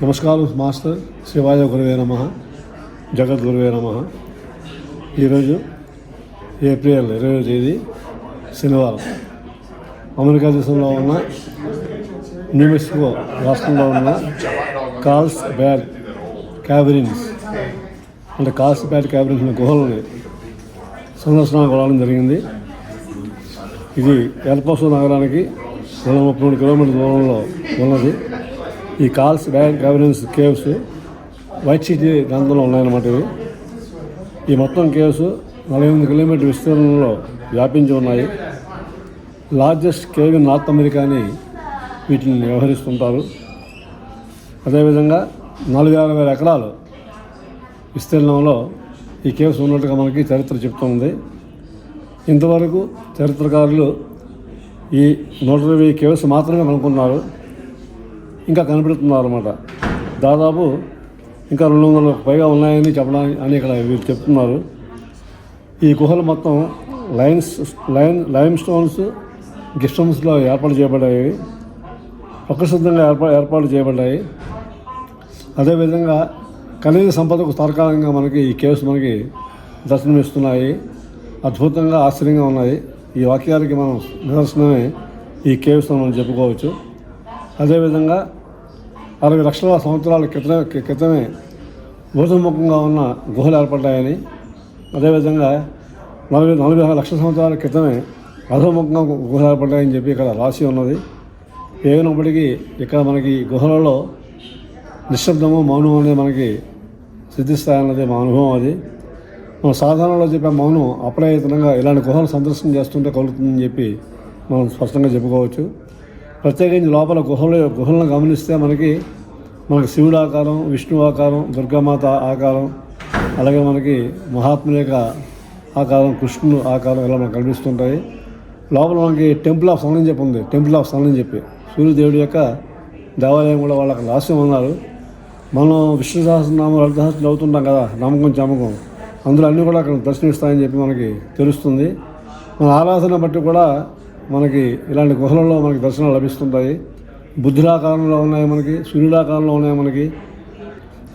నమస్కారం మాస్టర్ శివాయ గురువే నమ జగద్గురువే నమ. ఈరోజు ఏప్రిల్ ఇరవై తేదీ శనివారం. అమెరికా దేశంలో ఉన్న న్యూమెక్సికో రాష్ట్రంలో ఉన్న కాల్స్ బ్యాడ్ క్యాబరిన్స్ అంటే కాల్స్ బ్యాడ్ క్యాబరిన్స్ గుహలని సందర్శనానికి వెళ్ళడం జరిగింది. ఇది ఎల్పోసో నగరానికి నూట ముప్పై మూడు కిలోమీటర్ల దూరంలో ఉన్నది. ఈ Carlsbad Caverns caves White City ప్రాంతంలో ఉన్నాయన్నమాట ఇవి. ఈ మొత్తం కేవ్స్ నలభై ఎనిమిది కిలోమీటర్ విస్తీర్ణంలో వ్యాపించి ఉన్నాయి. Largest cave in North America అని వీటిని వ్యవహరిస్తుంటారు. అదేవిధంగా నాలుగు యాభై వేల ఎకరాలు విస్తీర్ణంలో ఈ కేవ్స్ ఉన్నట్టుగా మనకి చరిత్ర చెప్తుంది. ఇంతవరకు చరిత్రకారులు ఈ నూట ఇరవై కేవ్స్ మాత్రమే కనుక్కున్నారు. ఇంకా కనిపెడుతున్నారు అనమాట దాదాపు ఇంకా రెండు వందలకు పైగా ఉన్నాయని చెప్పడానికి అని ఇక్కడ వీరు చెప్తున్నారు. ఈ గుహలు మొత్తం లైన్స్ లైన్ లైమ్ స్టోన్స్ గిస్టమ్స్లో ఏర్పాటు చేయబడ్డాయి. ప్రకృతిసిద్ధంగా ఏర్పా ఏర్పాటు చేయబడ్డాయి. అదేవిధంగా ఖనిజ సంపదకు తార్కాలంగా మనకి ఈ కేవ్స్ మనకి దర్శనమిస్తున్నాయి. అద్భుతంగా ఆశ్చర్యంగా ఉన్నాయి. ఈ వాక్యాలకి మనం నిదర్శనమే ఈ కేవ్స్ అని మనం చెప్పుకోవచ్చు. అదేవిధంగా అరవై లక్షల సంవత్సరాల క్రితమే క్రితమే భూతముఖంగా ఉన్న గుహలు ఏర్పడ్డాయని అదేవిధంగా నలభై నలభై ఆరు లక్షల సంవత్సరాల క్రితమే అధోముఖంగా గుహలు ఏర్పడ్డాయని చెప్పి ఇక్కడ రాసి ఉన్నది. ఏమైనప్పటికీ ఇక్కడ మనకి గుహలలో నిశ్శబ్దము మౌనం అనేది మనకి సిద్ధిస్తాయన్నది మా అనుభవం అది. మనం సాధారణలో చెప్పే మౌనం అప్రయత్నంగా ఇలాంటి గుహలు సందర్శన చేస్తుంటే కలుగుతుందని చెప్పి మనం స్పష్టంగా చెప్పుకోవచ్చు. ప్రత్యేకించి లోపల గుహలు గుహలను గమనిస్తే మనకి మనకి శివుడు ఆకారం విష్ణు ఆకారం దుర్గామాత ఆకారం అలాగే మనకి మహాత్ముల యొక్క ఆకారం కృష్ణుడు ఆకారం ఇలా మనకు కనిపిస్తుంటాయి. లోపల మనకి టెంపుల్ ఆఫ్ సన్ అని చెప్పి ఉంది. టెంపుల్ ఆఫ్ సన్ అని చెప్పి. సూర్యదేవుడి యొక్క దేవాలయం కూడా వాళ్ళకి రహస్యం ఉన్నారు మనం విష్ణు సహస్రనామం లలిత సహస్రం చదువుతుంటాం కదా నమ్మకం చమకం. అందులో అన్నీ కూడా అక్కడ దర్శనమిస్తాయని చెప్పి మనకి తెలుస్తుంది. మన ఆరాధన బట్టి కూడా మనకి ఇలాంటి గుహలలో మనకి దర్శనాలు లభిస్తుంటాయి. బుద్ధుడాకారంలో ఉన్నాయి మనకి సూర్యుడాకారంలో ఉన్నాయి మనకి.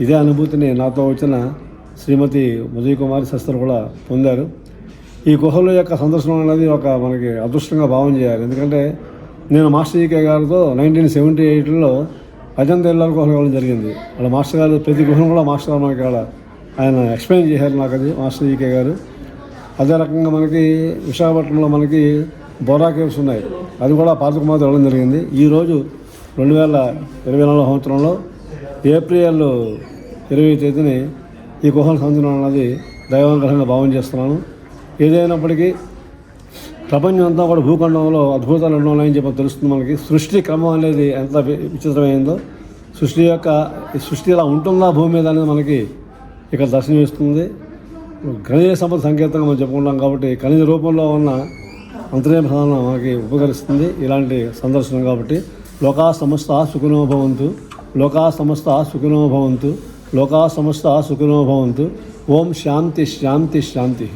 ఇదే అనుభూతిని నాతో వచ్చిన శ్రీమతి ఉదయ్ కుమారి శస్త్ర కూడా పొందారు. ఈ గుహల యొక్క సందర్శనం అనేది ఒక మనకి అదృష్టంగా భావం చేయాలి. ఎందుకంటే నేను మాస్టర్ ఈకే గారితో నైన్టీన్ సెవెంటీ ఎయిట్లో అజంత ఇళ్ళ గుహలు కావడం జరిగింది. అలా మాస్టర్ గారు ప్రతి గుహను కూడా మాస్టర్ గారు మనకి అక్కడ ఆయన ఎక్స్ప్లెయిన్ చేశారు నాకు అది మాస్టర్ ఈకే గారు. అదే రకంగా మనకి విశాఖపట్నంలో మనకి బోరా కేవ్స్ ఉన్నాయి. అది కూడా పాతకుమార్తె వెళ్ళడం జరిగింది. ఈరోజు రెండు వేల ఇరవై నాలుగు సంవత్సరంలో ఏప్రిల్ ఇరవై తేదీని ఈ గుహను సంచలనం అన్నది దైవానుగ్రహంగా భావం చేస్తున్నాను. ఏదైనప్పటికీ ప్రపంచం అంతా కూడా భూఖండంలో అద్భుతాలు ఎన్నో ఉన్నాయని చెప్పి తెలుస్తుంది మనకి. సృష్టి క్రమం అనేది ఎంత విచిత్రమైందో సృష్టి యొక్క సృష్టి ఇలా ఉంటుందా భూమి మీద అనేది మనకి ఇక్కడ దర్శనమిస్తుంది. ఖనిజ సంపద సంకేతంగా మనం చెప్పుకుంటాం కాబట్టి ఖనిజ రూపంలో ఉన్న అంతర్య ప్రధానం మనకి ఉపకరిస్తుంది. ఇలాంటి సందర్శనం కాబట్టి లోకా సమస్త సుఖినో భవంతు. లోకా సమస్త సుఖినో భవంతు. లోకా సమస్త సుఖినో భవంతు. ఓం శాంతి శాంతి శాంతి.